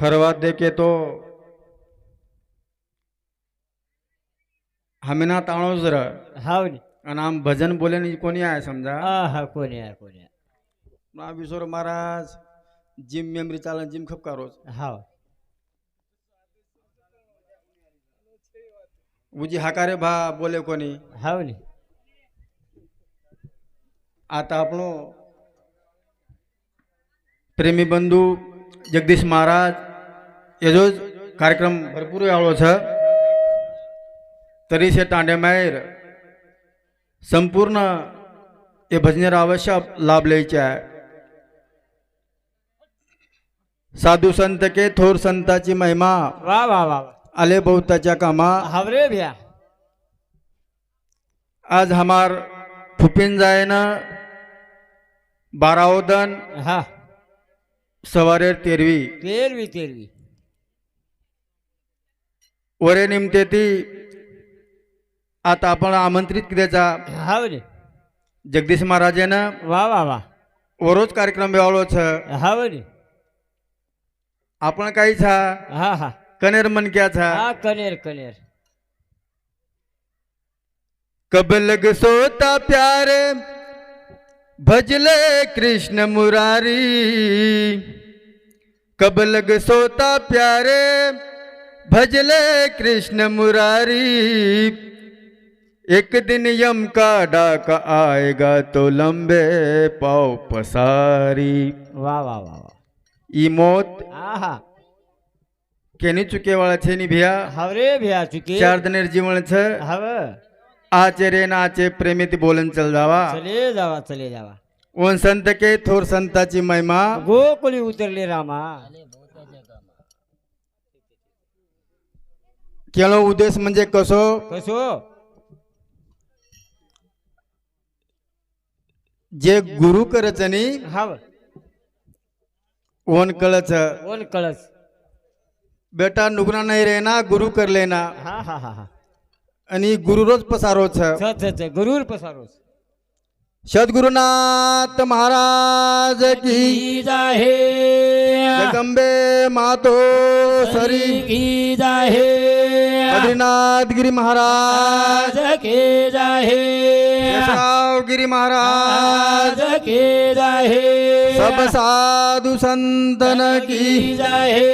खरवा देखे तो हमेना ताणोच जर। हाव नी। आणि आम भजन बोले कोणी आहे समजा? हा हा कोणी आहे कोणी आहे। महाविश्वर महाराज जिम मेमरी चालन जिम खप करोच रोज। हाव। उजी हाकारे भा बोले कोणी। हाव नी। आता आपण प्रेमी बंधू जगदीश महाराज એજો જ કાર્યક્રમ ભરપૂર આવ્યો છે तरी से तांडे माहेर संपूर्ण हे भजनेर अवश्य लाभ लिहायचे आहे साधू संत के थोर संताची महिमा वा वा वा वा. आले बहुताच्या कामा हाव रे भ्या आज हमार फुपिन जायना बारावदन हा सवारे तेरवी तेरवी तेरवी वरे निमते ती. आता आपण आमंत्रित कित्याचा हाव नी जगदीश महाराजानं वा वा वा. वरोज कार्यक्रम बेवाळो छ हाव नी आपण काही छा हा हा. कनेर मनक्या छा हा कनेर कनेर. कब लग सोता प्यारे भजले कृष्ण मुरारी. कब लग सोता प्यारे भजले कृष्ण मुरारी। एक दिन यम का डाका आएगा तो लंबे पाव पसारी। वा वा वा वा। ई मौत हा हा केनी चुके वाला छे नि भिया? हाव रे भ्या चुके। चार दिनेर जीवन छ। हाव। आचे रे नाचे प्रेमित बोलन चल जावा। चले जावा चले जावा। ओन संत के थोर संताची महिमा। गोकुळी उतरले रामा। केलो उद्देश म्हणजे कसो? कसो? जे गुरु करच नी हाव. ओन कळच. कोण कळस बेटा नुकना नाही रे ना गुरु करले ना हा हा हा हा. आणि गुरु रोज पसारो छ छ छ. छ गरुर पसारोस सद्गुरुनाथ महाराज की आहे जगंबे मातो सरी। की जाहे। बद्रीनाथ गिरी महाराज। के जाहे। गिरी महाराज। के जाहे। सब साधु संतन की। जाहे।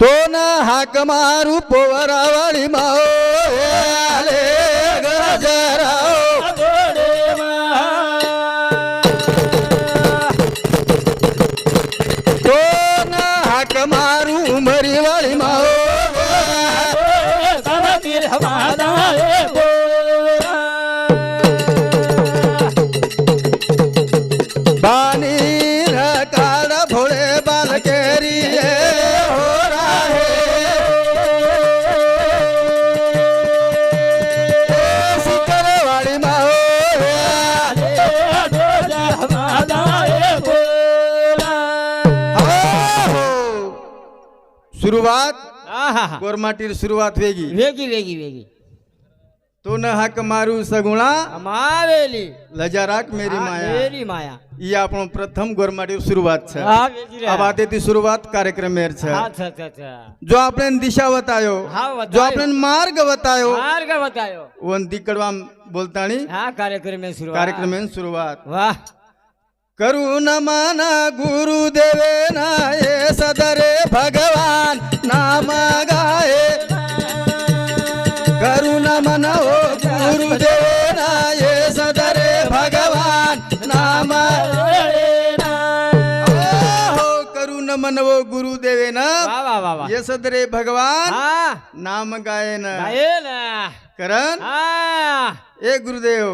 तो न हाक मारू पोवरावळी माओ। आले। सुरुवात गोरमाटीर सुरुवात वेगी वेगी वेगी वेगी तो न हाक मारू सगुणा मावेली लजाराक मेरी माया मेरी माया ही आपण प्रथम गोरमाटीर सुरुवात છે હા વેજી રે. अब आते ती सुरुवात कार्यक्रम मेर છે હા છ છ છ जो આપણે दिशा बतायो હા जो બતાયો આપણે मार्ग बतायो मार्ग बतायो वन तिकडवा बोलतानी हा कार्यक्रम सुरू मन गुरुदेवे नाये सदरे भगवान नाम गाये. करून मन हो गुरुदेवे. करून मन ओ गुरुदेवे ना वा. भगवान। नाम गायन। करण। हा. ए गुरुदेव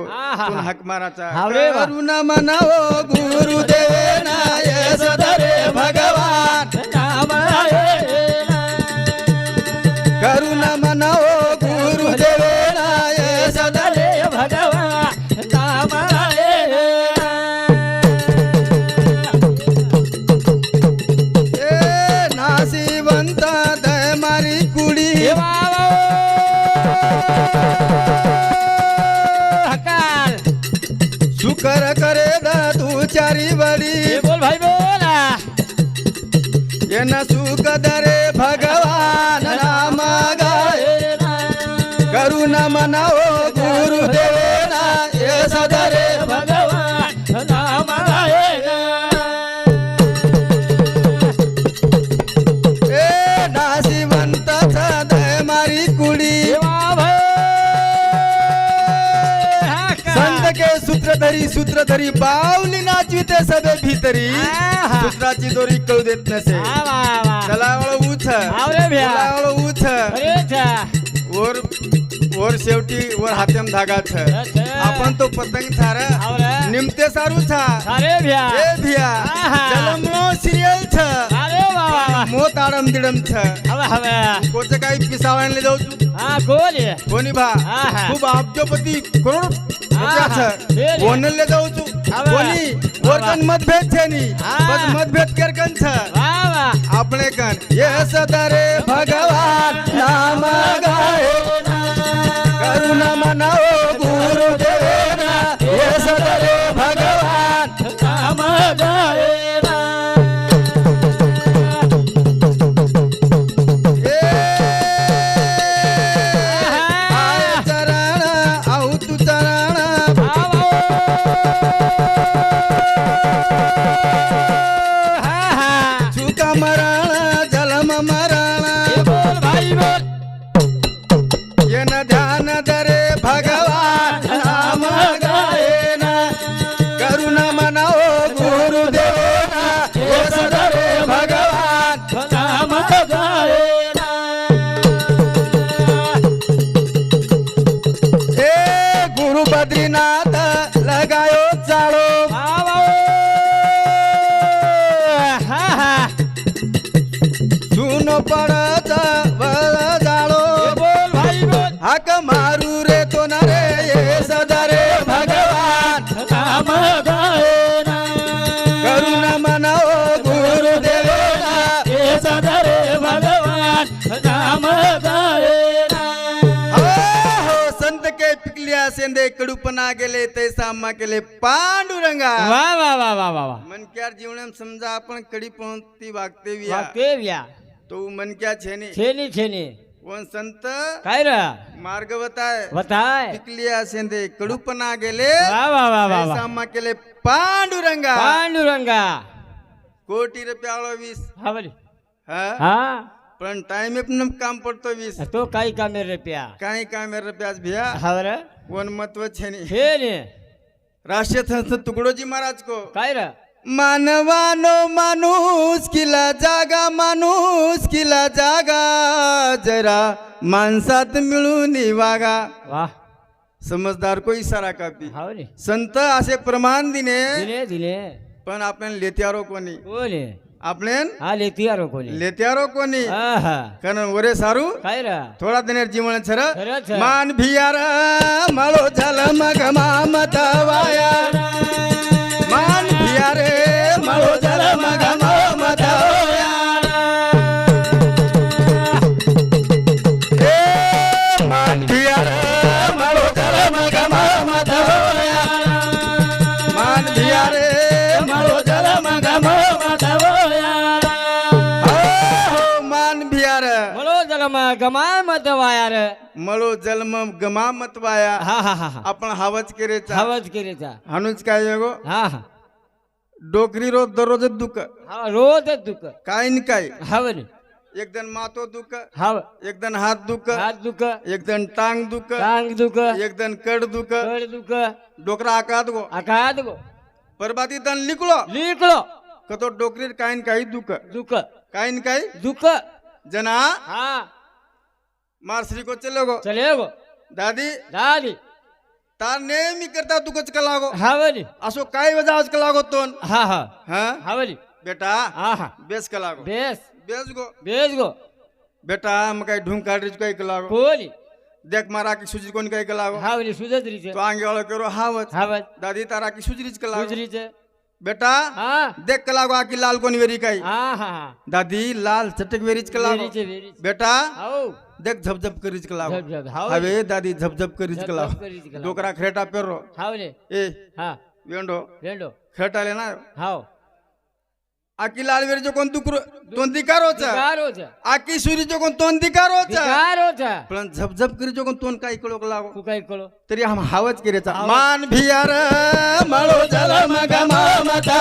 हाक माराचा. करुण मनावो गुरुदेव नाय सदरे भगवान. नाम आहे ना. करुण मनावो শুকর করে দাদু চারি বাড়ি। বল ভাই বল এনা সুকদরে ভগবান নাম গায়ে। করুণা মনাও গুরুদেব। सूत्रधरी सूत्रधरी बावली नाचविते सभे भीतरी. सूत्राची दोरी कळू देत नसे. तलावळ भ्या. तलावळ उछ अरे और शेवटी वर हातेम धागा छ आपण तो पतंग थारा. निमते सारू छा अरे भिया. ए भिया. जलमनो सिरियल छ अरे बाबा आडम दिडम छ हवे हवे. कोच काही ले जाऊ तू? हां कोण कोणी बा? खूप अब्जोपती करोड छ ओनले जाऊ तू. कोणी? मतभेद छे मतभेद करकन छ कन ये सेंदे कडूपणा गेले ते सामा केले पांडुरंगा. वा वा वा वा वा वा. मनक्यार जीवन समजा आपण कडी ती वागते विया. केव्या तो मनक्या छेने. छेनी छेनी. कोण संत? काय र? मार्गवताय. बताय पिकलिया सेंदे कडूपणा गेले. वा वा वा वा वा. सामा केले पांडुरंगा. पांडुरंगा. कोटी रुपयाळो वीस हा बरी हा? हा. पण टाइम पण काम पडतो वीस. तो काही कामे रुपया काही काम रुपयाच भिया. हा बर कोण महत्त्व छेने छेनी राष्ट्रीय संत तुकडोजी महाराज को. काय र? मानवानो माणूस किला जागा माणूस किला जागा. जरा माणसात मिळून वागा. वा. समजदार को इशारा कापी. हा संत असे प्रमाण दिने. दिले दिले. पण आपण लेत्यारो कोणी कोणी आपण हा लेती यारो कोणी लेत्यारो कोणी आहा कारण वरे सारू काय र थोडा दिनेर जीवन छर खरंच. मान भियार मळो झाल मग मामत वाया मान बोलो जलम गमाय मत वायार। मळो जन्म गमामत वाया। हा हा हा हा। आपण हावच केरेचा। हवच केलीचा हाणूच काय गो? हा हा। डोकरी रोज दररोज दुख। हा रोज दुख। काय न काय हवन एकदन मातो दुख। हव। एकदन हात दुख। हात दुख। एकदन टांग दुख। टांग दुख। एकदन कड दुख। कड दुख। डोकरा आकात गो। आकात गो। परबाती तन लिकलो। लिकलो। कतो डोकरीर काय न काही दुख। दुख। काय न काही दुख। जना। हा। मार श्री को चलो गो। चले गो। दादी दादी। तार नेहमी करता दुखच कला गो। हवली असो काय वजावच कला गो तोन। हा हा। हा? हवली बेटा हा हा। बेस कला गो। बेस। बेस गो। बेस गो। बेटा मग काही ढूंढ काढरीच काही कला गो। कोणी देख मारा की सुजी कोणी काही कला गो। हावली सुजत्रीचे। तो आंगे वाला करो हावच हवत दादी तारा की सुजरीच कला गो. सुजरीचे। बेटा हा। देख कला गो आकी लाल कोणी वेरी काही हा हा दादी लाल चटक वेरीच कला गो. वेरीचे वेरीचे। बेटा हाव देख झपझप करीच कला हवे दादी झपझप करीच कला डोकरा खेटा पेरो। ए हा। वेंडो। रेंडो खेटाले ना। हाव। आकी लालवेरचे कोण तुकडो तोंदी कारोचा भिकारोच आकी सुरीचे कोण तोंदी कारोचा भिकारोच पण झपझप करीचे कोण तोन काय कळोक लाव। तू काय कळो तरी हम हावच करेचा। मान भियार मळो जल मामा मामता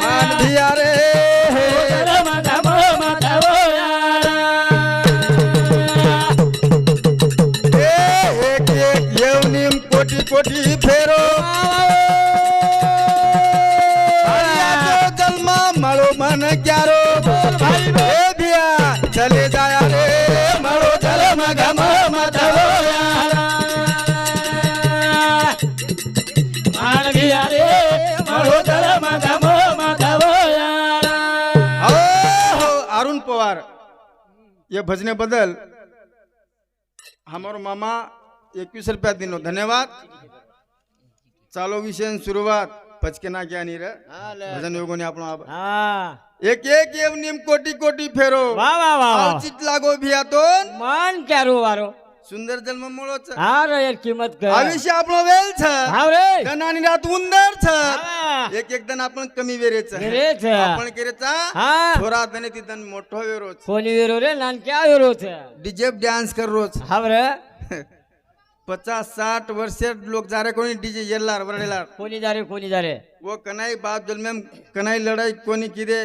मान भियारे हे, मगा कोटी फेरो। जन्मा जन्म मळो मन ग्यारो। ए चले जाया रे। मळो चल मग ममता हो हो अरुण पवार ये भजने बदल। हमारो मामा एकवीस रुपया दिनो धन्यवाद। चालो विषय सुरुवात पचके ना क्या नीर भजन योगोने આપણો આભાર. હા એક એક એવ નિમ કોટી કોટી ફેરો વાહ વાહ વાહ વાહ આવચિત લાગો ભિયા તો મન ક્યારો વારો સુંદર જન્મ મળો છે હા રે યાર કિંમત કર આ વિશે આપણો વેલ છે હા રે કનાની રાત ઉંદર છે હા એક એક દન आपण કમી વેરે છે રે છે आपण કેરે चा હા થોડા દને તી દન મોટો વેરો છે કોની વેરો રે નાન ક્યાં વેરો છે ડીજે ડાન્સ કરરો છે હા રે पचास साठ वर्ष लोक जा रहे कोई डीजे जेलर वरेलर को जा रहे कोई जा रहे. वो कनाई बाप जुल कनाई लड़ाई को किदे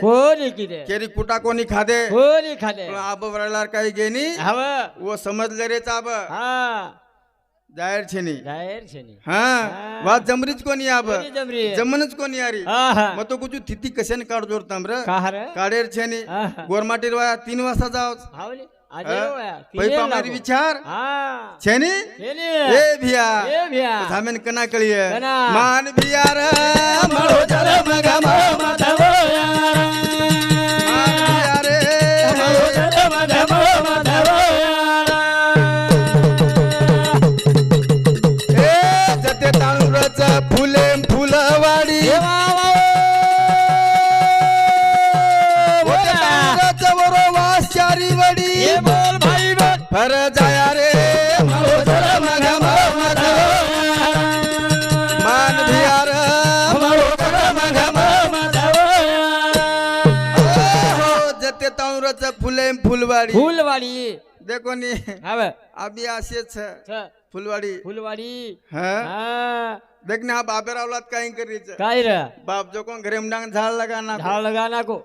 की दे केरी कुटा को खादे खा दे को नहीं खा आप वरेलर का गेनी हाँ वो समझ ले रहे था आप हाँ. जाहिर छेनी जाहिर छेनी हाँ. बात जमरिज को आब? आप जमरिज को नहीं आ तो हाँ मतो कुछ थिति कशन कार्ड जोड़ता हूँ ब्रह कहाँ रहे कार्डर छेनी गवर्नमेंट वाला तीन वर्ष आजाओ हाँ जाव हावली आज हा? येऊया. पै तिने पामारी लागो. विचार हा छे नी केली. ए भिया ए भिया. धामेन फुलवाडी। फुलवाडी। देखो नी है छ, फुलवाडी। फुलवाडी। हाँ। हा। देख ना बाबेर औलाद काही करीच काय रे? बाप जो को घरे में झाड़ लगाना ढाळ लगा नाको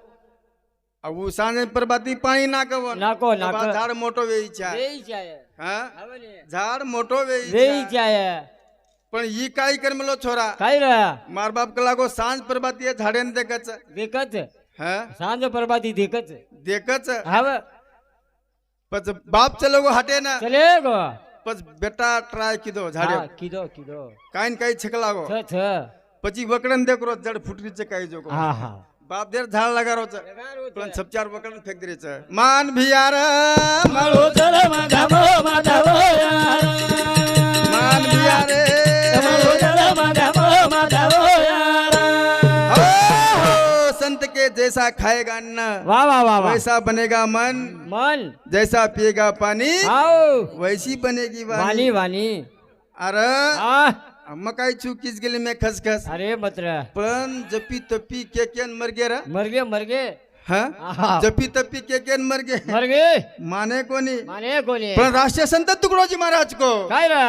अब वो सांजे पर बाती पाणी नाकव नाको नाको झाड मोठो वेईचा वेईची आहे हा? हव नी. झाड मोठो वेईचा वेईची आहे पण ही काय कर मलो छोरा? काय रे? मार बाप कला को सांज पर बाती झाडेन देखच देखच हा? सांज परबाती देखच देखच हव पर बाप चलो गो हटे ना चले गो पर बेटा ट्राय किदो झाडे हा, किदो किदो काइन काही छकला गो छ छ पची देख रो जड फुट फुटरीचे काही जो को हा हा बाप देर झाड लगा रो लगारोच पण वकरन फेंक दे दिरेच मान भी यार मालो चले मळू चल मग माधव यार मान भी भियारे जैसा खाएगा अन्न वा वा वा वा वैसा बनेगा मन। मन। जैसा पिएगा पानी आओ। वैसी बनेगी वाणी। वाणी अरे मकाई चुकीच गेली मी खसखस। अरे मत्र पण जपी तपी के केन मर रा मरगे मरगे हा? आहा. जपी तपी के केन मर मरगे माने कोणी? माने कोणी? पण राष्ट्रीय संत तुकडोजी महाराज को। काय रा?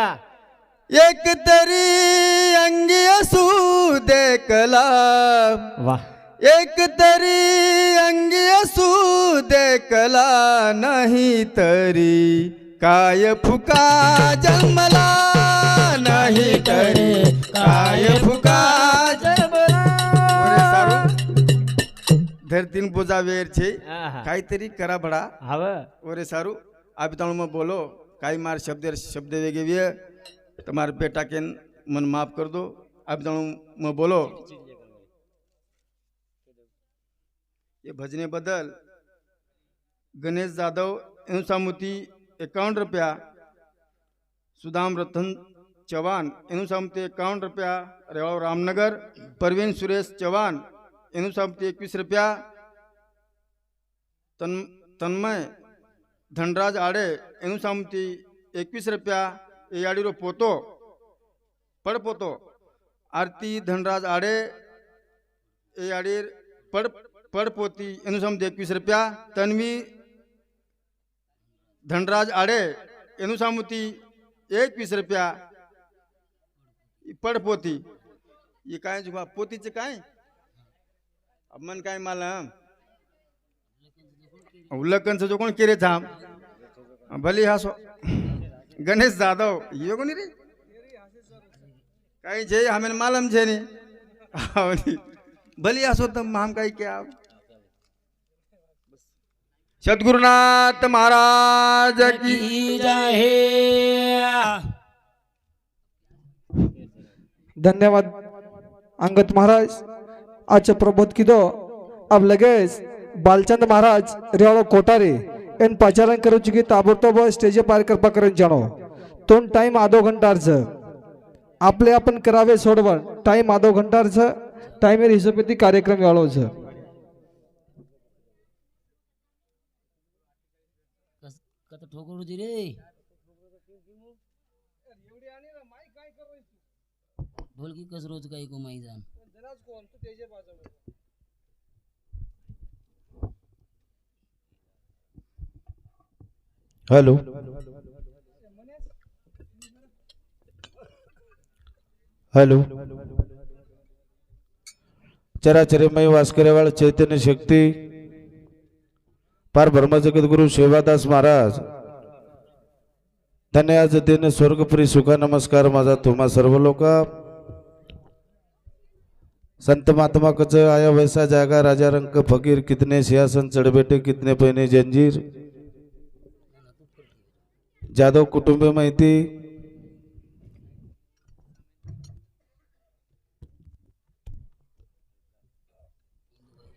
एक तरी अंगी असू देखला वा एक तरी अंगी असू देखला नाही तरी. काय फुका जन्मला नाही तरी. काय फुका धरतीन पूजा वेर छे काहीतरी करा बडा हव. ओरे सारू आपण मग बोलो. काही मार शब्द शब्द वेगळे वे मार बेटा केन मन माफ कर दो. आप मग बोलो. એ ભજને બદલ ગણેશ જાદવ એનું સામુતી એકાવન રૂપિયા સુદામ રતન ચૌહાણ એનું સામતી એકાવન રૂપિયા રેવાળો રામનગર પરવીન સુરેશ ચૌહાણ એનું સામતી એકવીસ રૂપિયા તન તન્મય ધનરાજ આડે એનું સામતી એકવીસ રૂપિયા એ આડીરો પોતો પડપોતો આરતી ધનરાજ આડે એ આડીર પડ पडपोती अनुसम एकवीस रुपया तन्वी धनराज आडे अनुसामती एकवीस रुपया पडपोती। हे काय शुभा पोतीच काय? मन काय माला उल्लखन चो कोण केले थांब भले हा सो गणेश जाधव। हि कोणी रे? काही जे हा मेन मालम झे नाही भली असो तर माम काही कॅ सद्गुरुनाथ महाराज की जय धन्यवाद अंगत महाराज. आजच्या प्रबोध किदो अब लगेच बालचंद महाराज रेवाळो कोटारे एन पाचारण करूची की ताबडतोब स्टेज पार करपा करून जाणो. दोन टाईम आधो घंटारचं. आपले आपण करावे सोडवण टाईम आधो घंटारचं. टायमेर हिशोबेती कार्यक्रम वेळोचं कस कत ठोकरू दे रे. ढोलकी कस रोज काही कमाई जाण. हॅलो. हॅलो. चराचरमय वास करेवाळ चैतन्य शक्ती. पार ब्रह्मजगद्गुरु सेवादास महाराज. त्यांनी आज दिन स्वर्गपुरी सुखा नमस्कार माझा तुम्हा सर्व लोक. संत महात्मा कच आया वैसा जागा राजा रंक फकीर कितने सिंहासन चढबेटे कितने पहिने जंजीर. जाधव कुटुंब माहिती.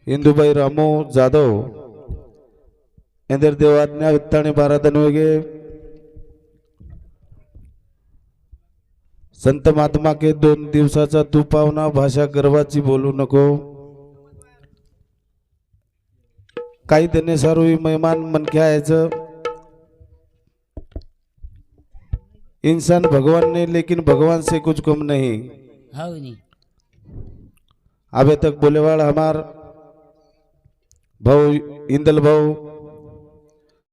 इंदुबाई रामू जाधव. ಎಂದರೆ ದೇವಾಜ್ಞಾ ವಿತ್ತಾಣಿ ಭಾರತನುವಿಗೆ संत महात्मा के दोन दिवसाचा तू पावना भाषा गर्वाची बोलू नको काही देण्यासारू मेहमान मनके आयचं इंसान भगवान ने लेकिन भगवान से कुछ कम नहीं अभे तक बोलेवाड़ हमार भाऊ इंदल भाऊ